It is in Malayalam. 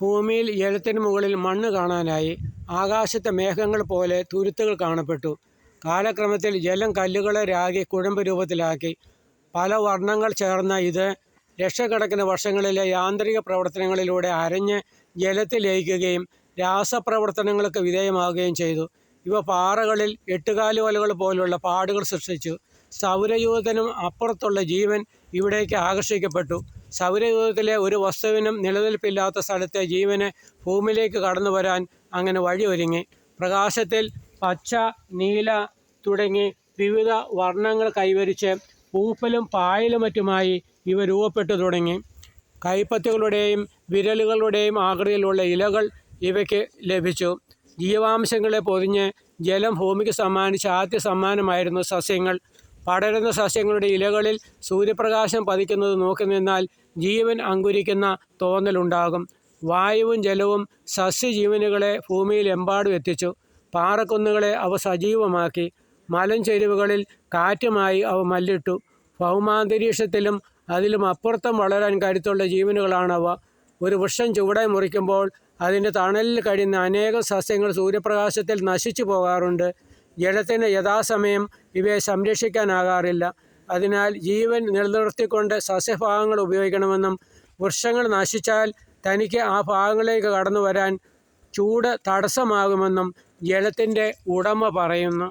ഭൂമിയിൽ ജലത്തിന് മുകളിൽ മണ്ണ് കാണാനായി ആകാശത്തെ മേഘങ്ങൾ പോലെ തുരുത്തുകൾ കാണപ്പെട്ടു. കാലക്രമത്തിൽ ജലം കല്ലുകളെ രാഗി കുഴമ്പ് രൂപത്തിലാക്കി. പല വർണങ്ങൾ ചേർന്ന ഇത് ലക്ഷക്കണക്കിന് വർഷങ്ങളിലെ യാന്ത്രിക പ്രവർത്തനങ്ങളിലൂടെ അരഞ്ഞ് ജലത്തിൽ ലയിക്കുകയും രാസപ്രവർത്തനങ്ങൾക്ക് വിധേയമാവുകയും ചെയ്തു. ഇവ പാറകളിൽ എട്ടുകാലുവലകൾ പോലുള്ള പാടുകൾ സൃഷ്ടിച്ചു. സൗരയൂഥത്തിനും അപ്പുറത്തുള്ള ജീവൻ ഇവിടേക്ക് ആകർഷിക്കപ്പെട്ടു. സൗരയൂഥത്തിലെ ഒരു വസ്തുവിനും നിലനിൽപ്പില്ലാത്ത സ്ഥലത്തെ ജീവന് ഭൂമിയിലേക്ക് കടന്നു വരാൻ അങ്ങനെ വഴിയൊരുങ്ങി. പ്രകാശത്തിൽ പച്ച നീല തുടങ്ങി വിവിധ വർണങ്ങൾ കൈവരിച്ച് പൂപ്പലും പായലും മറ്റുമായി ഇവ രൂപപ്പെട്ടു തുടങ്ങി. കൈപ്പത്തുകളുടെയും വിരലുകളുടെയും ആകൃതിയിലുള്ള ഇലകൾ ഇവയ്ക്ക് ലഭിച്ചു. ജീവാംശങ്ങളെ പൊതിഞ്ഞ് ജലം ഭൂമിക്ക് സമ്മാനിച്ച ആദ്യ സമ്മാനമായിരുന്നു സസ്യങ്ങൾ. പടരുന്ന സസ്യങ്ങളുടെ ഇലകളിൽ സൂര്യപ്രകാശം പതിക്കുന്നത് നോക്കി നിന്നാൽ ജീവൻ അങ്കുരിക്കുന്ന തോന്നലുണ്ടാകും. വായുവും ജലവും സസ്യജീവനുകളെ ഭൂമിയിൽ എമ്പാടും എത്തിച്ചു. പാറക്കുന്നുകളെ അവ സജീവമാക്കി. മലഞ്ചെരിവുകളിൽ കാറ്റുമായി അവ മല്ലിട്ടു. ഭൗമാന്തരീക്ഷത്തിലും അതിലും അപ്പുറത്തും വളരാൻ കരുത്തുള്ള ജീവനുകളാണവ. ഒരു വൃക്ഷം ചുവടെ മുറിക്കുമ്പോൾ അതിന്റെ തണലിൽ കഴിയുന്ന അനേകം സസ്യങ്ങൾ സൂര്യപ്രകാശത്തിൽ നശിച്ചു പോകാറുണ്ട്. ജലത്തിന് യഥാസമയം ഇവയെ സംരക്ഷിക്കാനാകാറില്ല. അതിനാൽ ജീവൻ നിലനിർത്തിക്കൊണ്ട് സസ്യഭാഗങ്ങൾ ഉപയോഗിക്കണമെന്നും വൃക്ഷങ്ങൾ നശിച്ചാൽ തനിക്ക് ആ ഭാഗങ്ങളിലേക്ക് കടന്നു വരാൻ ചൂട് തടസ്സമാകുമെന്നും ജലത്തിന്റെ ഉടമ പറയുന്നു.